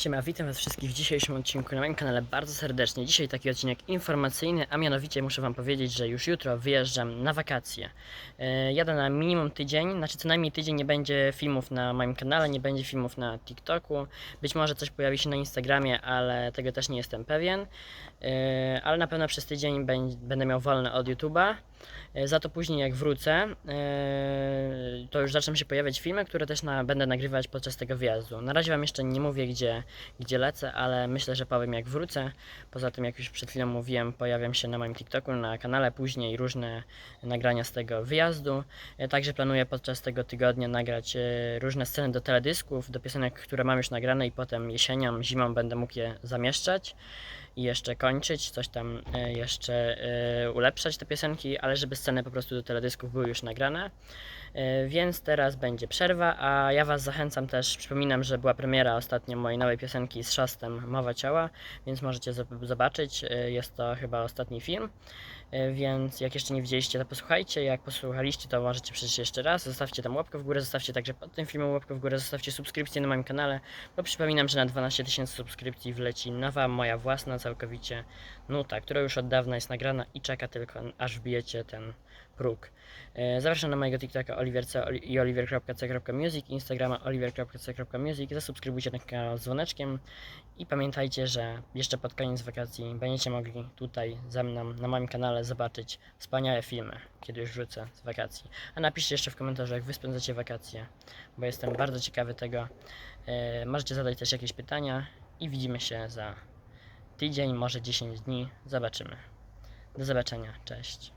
Siema, witam was wszystkich w dzisiejszym odcinku na moim kanale bardzo serdecznie. Dzisiaj taki odcinek informacyjny, a mianowicie muszę wam powiedzieć, że już jutro wyjeżdżam na wakacje. E, jadę na minimum tydzień, znaczy co najmniej tydzień nie będzie filmów na moim kanale, nie będzie filmów na TikToku. Być może coś pojawi się na Instagramie, ale tego też nie jestem pewien. E, ale na pewno przez tydzień będ- będę miał wolne od YouTube'a. E, Za to później jak wrócę, e, to już zaczną się pojawiać filmy, które też na, będę nagrywać podczas tego wyjazdu. Na razie Wam jeszcze nie mówię, gdzie, gdzie lecę, ale myślę, że powiem jak wrócę. Poza tym, jak już przed chwilą mówiłem, pojawiam się na moim TikToku, na kanale później różne nagrania z tego wyjazdu. E, Także planuję podczas tego tygodnia nagrać różne sceny do teledysków, do piosenek, które mam już nagrane i potem jesienią, zimą będę mógł je zamieszczać i jeszcze kończyć, coś tam e, jeszcze e, ulepszać te piosenki, ale żeby sceny po prostu do teledysków były już nagrane. E, Więc teraz będzie przerwa, a ja Was zachęcam też, przypominam, że była premiera ostatnio mojej nowej piosenki z Szastem Mowa Ciała, więc możecie zob- zobaczyć, jest to chyba ostatni film, więc jak jeszcze nie widzieliście, to posłuchajcie, jak posłuchaliście, to możecie przejść jeszcze raz, zostawcie tam łapkę w górę, zostawcie także pod tym filmem łapkę w górę, zostawcie subskrypcję na moim kanale, bo przypominam, że na 12 tysięcy subskrypcji wleci nowa, moja własna całkowicie nuta, która już od dawna jest nagrana i czeka tylko aż wbijecie ten próg. E, Zapraszam na mojego TikToka oliwierce oli- i oliver.c.music, Instagrama oliver.c.music, zasubskrybujcie ten kanał z dzwoneczkiem i pamiętajcie, że jeszcze pod koniec wakacji będziecie mogli tutaj ze mną na moim kanale zobaczyć wspaniałe filmy, kiedy już wrócę z wakacji. A napiszcie jeszcze w komentarzu, jak wy spędzacie wakacje, bo jestem bardzo ciekawy tego. E, Możecie zadać też jakieś pytania i widzimy się za tydzień, może 10 dni. Zobaczymy. Do zobaczenia. Cześć.